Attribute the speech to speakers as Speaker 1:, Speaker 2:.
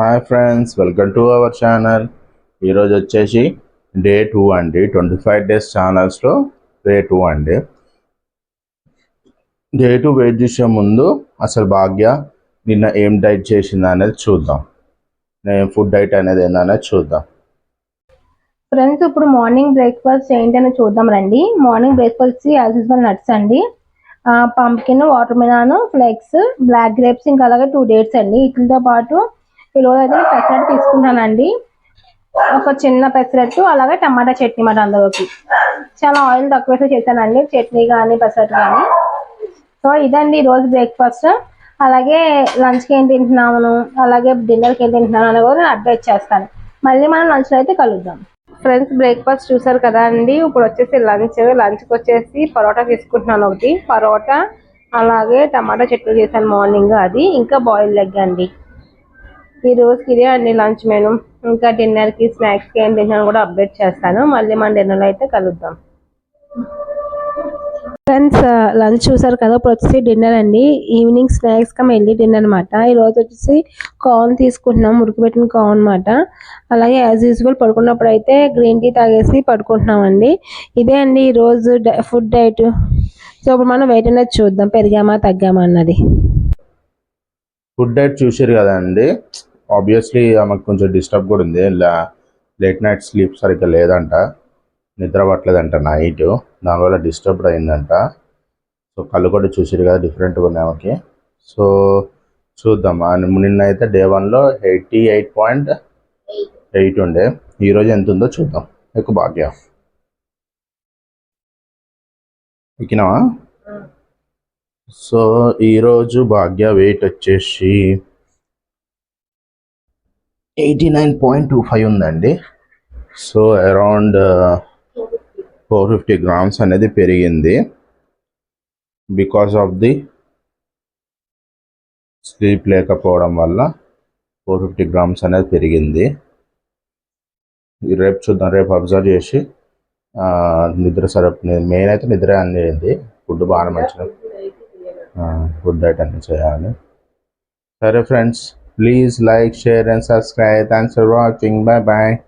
Speaker 1: Hi friends welcome to our channel ఈరోజు వచ్చేసి day two అండి. ట్వంటీ ఫైవ్ డేస్ ఛానల్స్లో డే టూ అండి. డే టూ వెయిట్ చేసే ముందు అసలు భాగ్య నిన్న ఏం డైట్ చేసింది అనేది చూద్దాం. నేను ఫుడ్ డైట్ అనేది ఏందనేది చూద్దాం.
Speaker 2: ఫ్రెండ్స్ ఇప్పుడు మార్నింగ్ బ్రేక్ఫాస్ట్ ఏంటని చూద్దాం రండి. Morning breakfast as usual nuts అండి. Pumpkin watermelon flax black grapes ఇంకా అలాగే టూ డేట్స్ అండి. వీటితో పాటు ఈరోజు అయితే పెసరట్టు తీసుకున్నానండి ఒక చిన్న పెసరట్టు అలాగే టమాటా చట్నీ మాట అందులోకి చాలా ఆయిల్ తక్కువ వేసి చేశానండి చట్నీ కానీ పెసరట్టు కానీ సో ఇదండి ఈరోజు బ్రేక్ఫాస్ట్. అలాగే లంచ్కి ఏం తింటున్నాము అలాగే డిన్నర్కి ఏం తింటున్నాను అని కూడా నేను అప్డేట్ చేస్తాను. మళ్ళీ మనం లంచ్లో అయితే కలుద్దాం. ఫ్రెండ్స్ బ్రేక్ఫాస్ట్ చూసారు కదా అండి ఇప్పుడు వచ్చేసి లంచ్. లంచ్కి వచ్చేసి పరోటా తీసుకుంటున్నాను ఒకటి. పరోటా అలాగే టమాటా చట్నీ చేశాను మార్నింగ్ అది ఇంకా బాయిల్ లెగ్ అండి. ఈ రోజుకి ఇదే అండి లంచ్ మెను ఇంకా డిన్నర్కి స్నాక్స్కి ఏం తింటున్నాను కూడా అప్డేట్ చేస్తాను. మళ్ళీ మన డిన్నర్లో అయితే కలుద్దాం. ఫ్రెండ్స్ లంచ్ చూసారు కదా ఇప్పుడు వచ్చేసి డిన్నర్ అండి. ఈవినింగ్ స్నాక్స్ కమ్ వెళ్ళి డిన్నర్ అనమాట ఈ రోజు వచ్చేసి కార్న్ తీసుకుంటున్నాం ఉడకబెట్టిన కార్న్ అనమాట అలాగే యాజ్ యూజువల్ పడుకున్నప్పుడు అయితే గ్రీన్ టీ తాగేసి పడుకుంటున్నాం అండి ఇదే అండి ఈ రోజు ఫుడ్ డైట్ సో ఇప్పుడు మనం వెయిట్ అనేది చూద్దాం పెరిగామా తగ్గామా అన్నది.
Speaker 1: ఫుడ్ డైట్ చూసారు కదండి ఆబ్వియస్లీ ఆమెకు కొంచెం డిస్టర్బ్ కూడా ఉంది. లేట్ నైట్ స్లీప్ సరిగ్గా లేదంట. నిద్ర పట్టలేదంట నైట్ దానివల్ల డిస్టర్బ్డ్ అయిందంట. సో కళ్ళు కూడా చూసారు కదా డిఫరెంట్గా ఉన్నాయి ఆమెకి. సో చూద్దాం. నిన్న అయితే డే వన్లో ఎయిటీ ఎయిట్ పాయింట్ ఎయిట్ ఉండే. ఈరోజు ఎంత ఉందో చూద్దాం. ఎక్కువ భాగ్య. ఎక్కినావా? సో ఈరోజు భాగ్య వెయిట్ వచ్చేసి eighty nine point two five ఉందండి. So around four fifty grams అనేది పెరిగింది. బికాస్ ఆఫ్ ది స్లీప్ లేకపోవడం వల్ల ఫోర్ ఫిఫ్టీ గ్రామ్స్ అనేది పెరిగింది. రేపు చూద్దాం రేపు అబ్జర్వ్ చేసి uh, నిద్ర సరే మెయిన్ అయితే నిద్ర అనేది ఫుడ్ బాగా మంచిగా ఫుడ్ డైట్ అన్నీ చేయాలి. సరే friends Please like, share and subscribe. Thanks for watching. Bye bye.